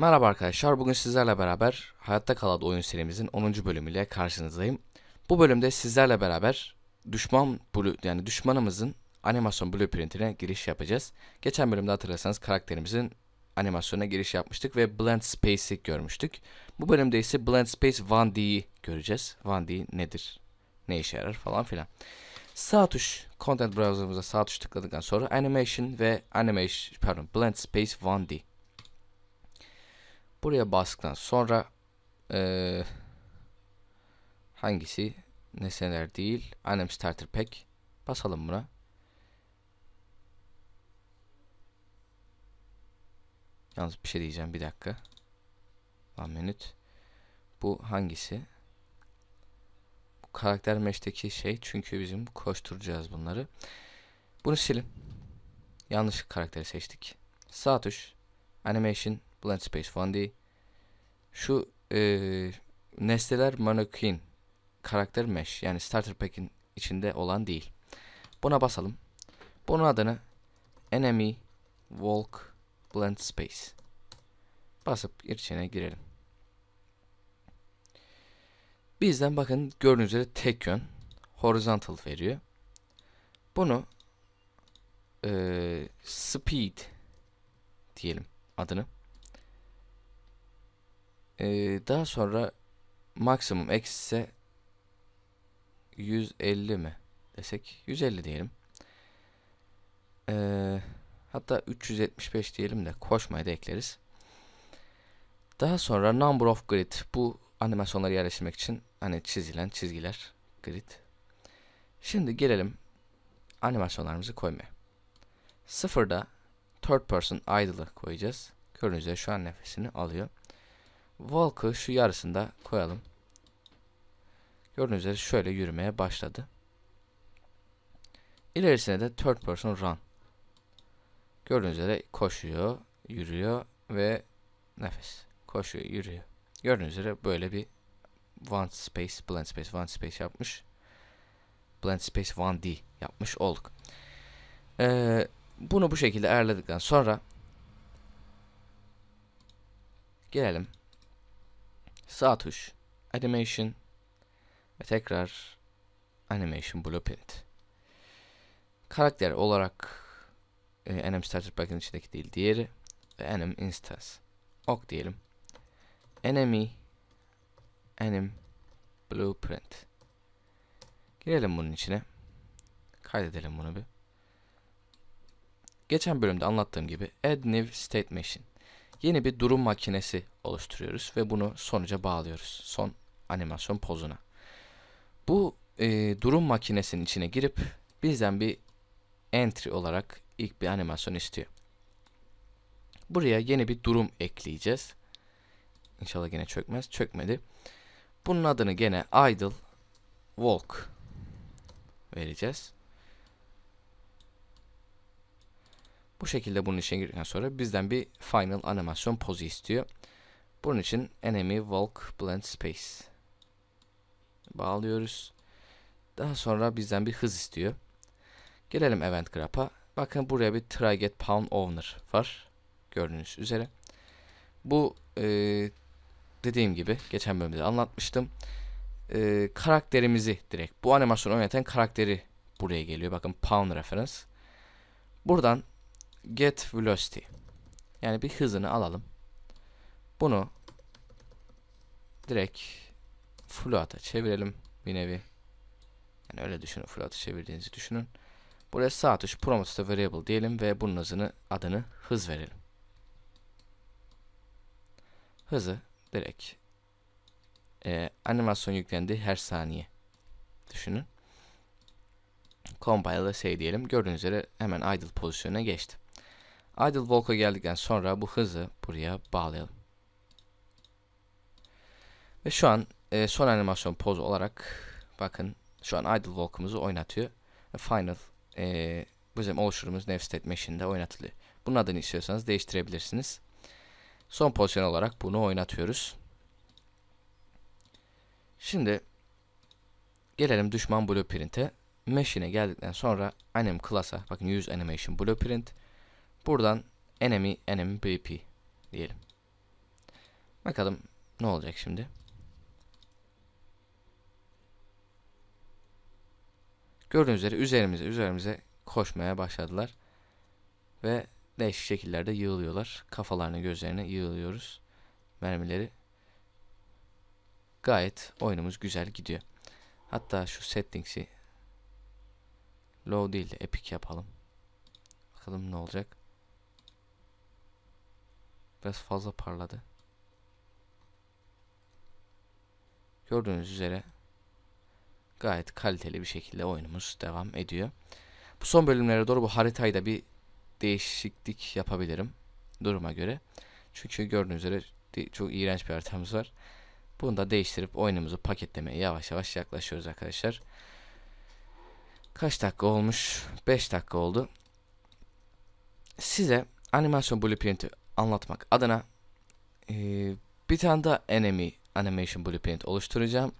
Merhaba arkadaşlar. Bugün sizlerle beraber Hayatta Kal oyun serimizin 10. bölümüyle karşınızdayım. Bu bölümde sizlerle beraber düşman blue, yani düşmanımızın animasyon blueprint'ine giriş yapacağız. Geçen bölümde hatırlarsanız karakterimizin animasyona giriş yapmıştık ve Blend Space'i görmüştük. Bu bölümde ise Blend Space 1D'yi göreceğiz. 1D nedir? Ne işe yarar falan filan. Sağ tuş Content Browser'ımıza sağ tuş tıkladıktan sonra Animation ve Animation pardon Blend Space 1D Buraya bastıktan sonra eee, hangisi nesneler değil Anim Starter Pack basalım buna. Yalnız bir şey diyeceğim bir dakika. One minute. Bu hangisi? Bu karakter meşteki şey çünkü bizim koşturacağız bunları. Bunu silin. Yanlış karakteri seçtik. Sağ tuş Animation Blend Space 1D. Şu eee nesneler mannequin karakter mesh yani starter pack'in içinde olan değil. Buna basalım. Bunun adını enemy walk blend space. Basıp içine girelim. Bizden bakın gördüğünüz üzere tek yön horizontal veriyor. Bunu eee speed diyelim adını. Ee, daha sonra maksimum eksi 150 mi desek 150 diyelim. Ee, hatta 375 diyelim de koşmayı da ekleriz. Daha sonra number of grid bu animasyonları yerleştirmek için hani çizilen çizgiler grid. Şimdi gelelim animasyonlarımızı koymaya. Sıfırda third person idle'ı koyacağız. Gördüğünüz şu an nefesini alıyor. Walk'ı şu yarısında koyalım. Gördüğünüz üzere şöyle yürümeye başladı. İlerisine de third person run. Gördüğünüz üzere koşuyor, yürüyor ve nefes. Koşuyor, yürüyor. Gördüğünüz üzere böyle bir one space, blend space, one space yapmış. Blend space 1D yapmış olduk. Ee, bunu bu şekilde ayarladıktan sonra gelelim sağ tuş animation. Ve tekrar animation blueprint. Karakter olarak e, anim starter pack'in içindeki değil diğeri ve anim instance ok diyelim. Enemy anim blueprint. Girelim bunun içine. Kaydedelim bunu bir. Geçen bölümde anlattığım gibi add new state machine yeni bir durum makinesi oluşturuyoruz ve bunu sonuca bağlıyoruz. Son animasyon pozuna. Bu e, durum makinesinin içine girip bizden bir entry olarak ilk bir animasyon istiyor. Buraya yeni bir durum ekleyeceğiz. İnşallah gene çökmez. Çökmedi. Bunun adını gene idle walk vereceğiz. Bu şekilde bunun içine girdikten sonra bizden bir final animasyon pozu istiyor. Bunun için enemy walk blend space bağlıyoruz. Daha sonra bizden bir hız istiyor. Gelelim event grapha. Bakın buraya bir try get pound owner var. Gördüğünüz üzere. Bu e, dediğim gibi geçen bölümde anlatmıştım. E, karakterimizi direkt bu animasyonu oynatan karakteri buraya geliyor. Bakın pound reference. Buradan get velocity yani bir hızını alalım. Bunu direkt float'a çevirelim bir nevi. Yani öyle düşünün float'a çevirdiğinizi düşünün. Buraya sağ tuş promote variable diyelim ve bunun hızını adını hız verelim. Hızı direkt e, animasyon yüklendi her saniye düşünün. Compile'a şey diyelim. Gördüğünüz üzere hemen idle pozisyona geçti. Idle Walk'a geldikten sonra bu hızı buraya bağlayalım. Ve şu an e, son animasyon poz olarak bakın şu an Idle Walk'umuzu oynatıyor. Final e, bizim oluşturduğumuz Nav State Machine'de oynatılıyor. Bunun adını istiyorsanız değiştirebilirsiniz. Son pozisyon olarak bunu oynatıyoruz. Şimdi gelelim düşman blueprint'e. Machine'e geldikten sonra anim class'a bakın use animation blueprint Buradan enemy enemy BP diyelim. Bakalım ne olacak şimdi. Gördüğünüz üzere üzerimize üzerimize koşmaya başladılar. Ve değişik şekillerde yığılıyorlar. Kafalarını gözlerine yığılıyoruz. Mermileri. Gayet oyunumuz güzel gidiyor. Hatta şu settings'i low değil de epic yapalım. Bakalım ne olacak. Biraz fazla parladı. Gördüğünüz üzere gayet kaliteli bir şekilde oyunumuz devam ediyor. Bu son bölümlere doğru bu haritayı da bir değişiklik yapabilirim duruma göre. Çünkü gördüğünüz üzere çok iğrenç bir haritamız var. Bunu da değiştirip oyunumuzu paketlemeye yavaş yavaş yaklaşıyoruz arkadaşlar. Kaç dakika olmuş? 5 dakika oldu. Size animasyon blueprint'i anlatmak adına e, bir tane daha enemy animation blueprint oluşturacağım.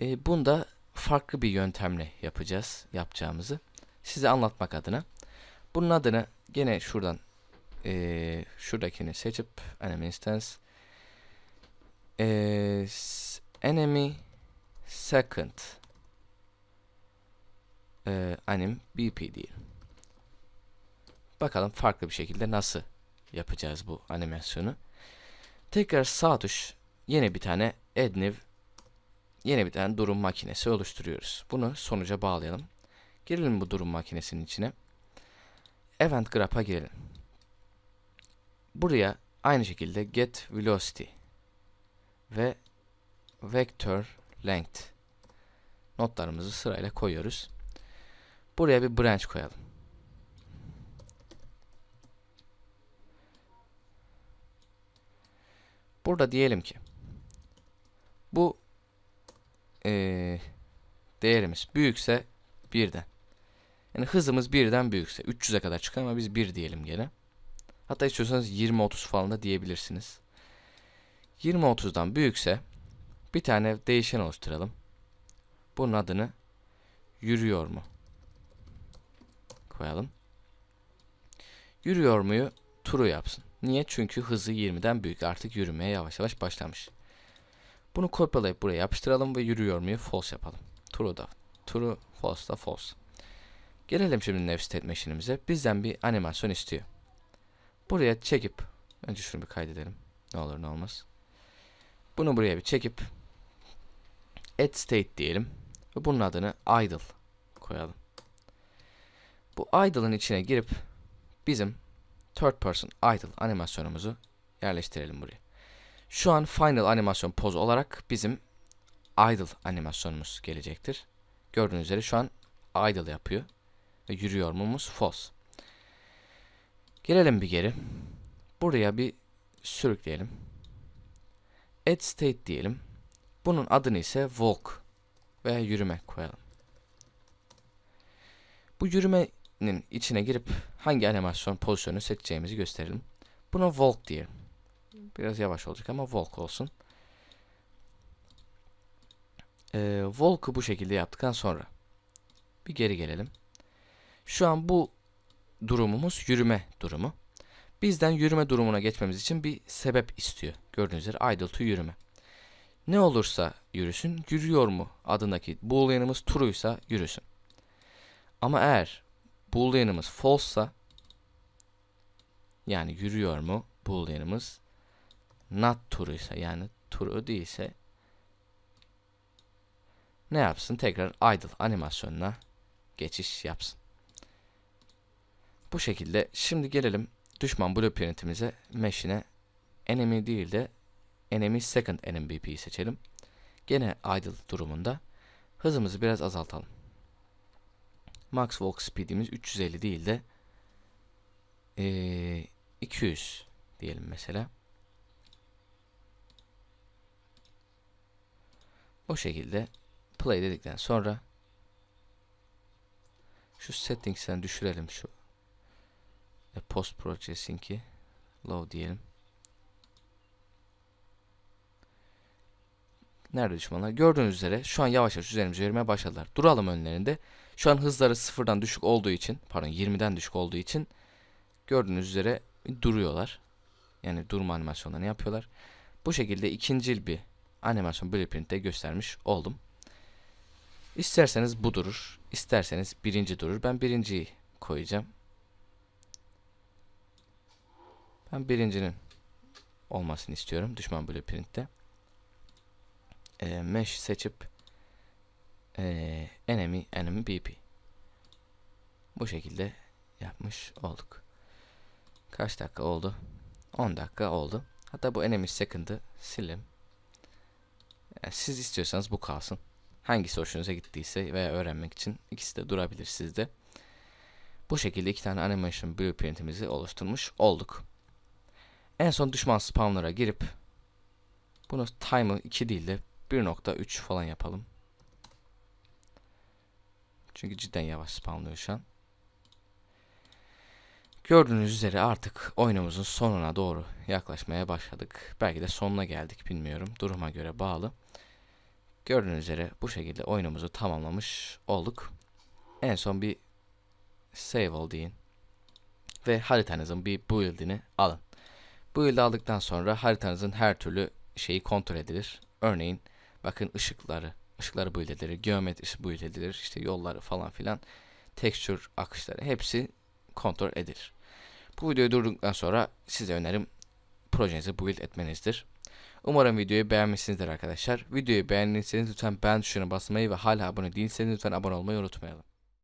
E, bunda farklı bir yöntemle yapacağız yapacağımızı. Size anlatmak adına. Bunun adını gene şuradan e, şuradakini seçip enemy instance e, enemy second e, anim bp diyelim. Bakalım farklı bir şekilde nasıl yapacağız bu animasyonu. Tekrar sağ tuş yeni bir tane add new yeni bir tane durum makinesi oluşturuyoruz. Bunu sonuca bağlayalım. Girelim bu durum makinesinin içine. Event Graph'a girelim. Buraya aynı şekilde get velocity ve vector length notlarımızı sırayla koyuyoruz. Buraya bir branch koyalım. Burada diyelim ki bu ee, değerimiz büyükse birden. Yani hızımız birden büyükse 300'e kadar çıkar ama biz 1 diyelim gene. Hatta istiyorsanız 20-30 falan da diyebilirsiniz. 20-30'dan büyükse bir tane değişen oluşturalım. Bunun adını yürüyor mu koyalım. Yürüyor muyu turu yapsın. Niye? Çünkü hızı 20'den büyük. Artık yürümeye yavaş yavaş başlamış. Bunu kopyalayıp buraya yapıştıralım ve yürüyor muyu false yapalım. True da true, false da false. Gelelim şimdi nef state machine'imize. Bizden bir animasyon istiyor. Buraya çekip önce şunu bir kaydedelim. Ne olur ne olmaz. Bunu buraya bir çekip add state diyelim ve bunun adını idle koyalım. Bu idle'ın içine girip bizim third person idle animasyonumuzu yerleştirelim buraya. Şu an final animasyon poz olarak bizim idle animasyonumuz gelecektir. Gördüğünüz üzere şu an idle yapıyor. Ve yürüyor mumuz false. Gelelim bir geri. Buraya bir sürükleyelim. Add state diyelim. Bunun adını ise walk veya yürüme koyalım. Bu yürümenin içine girip hangi animasyon pozisyonu seçeceğimizi gösterelim. Buna walk diyelim. Biraz yavaş olacak ama walk olsun. Ee, walk'u bu şekilde yaptıktan sonra bir geri gelelim. Şu an bu durumumuz yürüme durumu. Bizden yürüme durumuna geçmemiz için bir sebep istiyor. Gördüğünüz üzere idle to yürüme. Ne olursa yürüsün, yürüyor mu adındaki boolean'ımız true'ysa yürüsün. Ama eğer boolean'ımız false'sa yani yürüyor mu boolean'ımız not true ise yani true değilse ne yapsın? Tekrar idle animasyonuna geçiş yapsın. Bu şekilde şimdi gelelim düşman blueprint'imize mesh'ine enemy değil de enemy second NMBP'yi seçelim. Gene idle durumunda hızımızı biraz azaltalım. Max walk speed'imiz 350 değil de ee, 200 diyelim mesela. O şekilde play dedikten sonra şu settings'ten düşürelim şu e, post processing'i low diyelim. Nerede düşmanlar? Gördüğünüz üzere şu an yavaş yavaş üzerimize yürümeye başladılar. Duralım önlerinde. Şu an hızları sıfırdan düşük olduğu için, pardon 20'den düşük olduğu için gördüğünüz üzere duruyorlar. Yani durma animasyonlarını yapıyorlar. Bu şekilde ikincil bir animasyon blueprint'te göstermiş oldum. İsterseniz bu durur, isterseniz birinci durur. Ben birinciyi koyacağım. Ben birincinin olmasını istiyorum düşman blueprint'te. Ee, mesh seçip ee, enemy enemy BP. Bu şekilde yapmış olduk. Kaç dakika oldu? 10 dakika oldu. Hatta bu enemy second'ı silim. Yani siz istiyorsanız bu kalsın. Hangisi hoşunuza gittiyse veya öğrenmek için ikisi de durabilir sizde. Bu şekilde iki tane animation blueprint'imizi oluşturmuş olduk. En son düşman spawnlara girip bunu time'ı 2 değil de 1.3 falan yapalım. Çünkü cidden yavaş spawnlıyor şu an. Gördüğünüz üzere artık oyunumuzun sonuna doğru yaklaşmaya başladık. Belki de sonuna geldik bilmiyorum. Duruma göre bağlı. Gördüğünüz üzere bu şekilde oyunumuzu tamamlamış olduk. En son bir save all deyin. Ve haritanızın bir build'ini alın. Build'i aldıktan sonra haritanızın her türlü şeyi kontrol edilir. Örneğin bakın ışıkları, ışıkları build edilir, geometri build edilir, işte yolları falan filan, texture akışları hepsi kontrol edilir. Bu videoyu durduktan sonra size önerim projenizi build etmenizdir. Umarım videoyu beğenmişsinizdir arkadaşlar. Videoyu beğendiyseniz lütfen beğen tuşuna basmayı ve hala abone değilseniz lütfen abone olmayı unutmayalım.